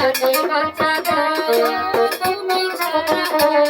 তুমি কথা তুমি কথা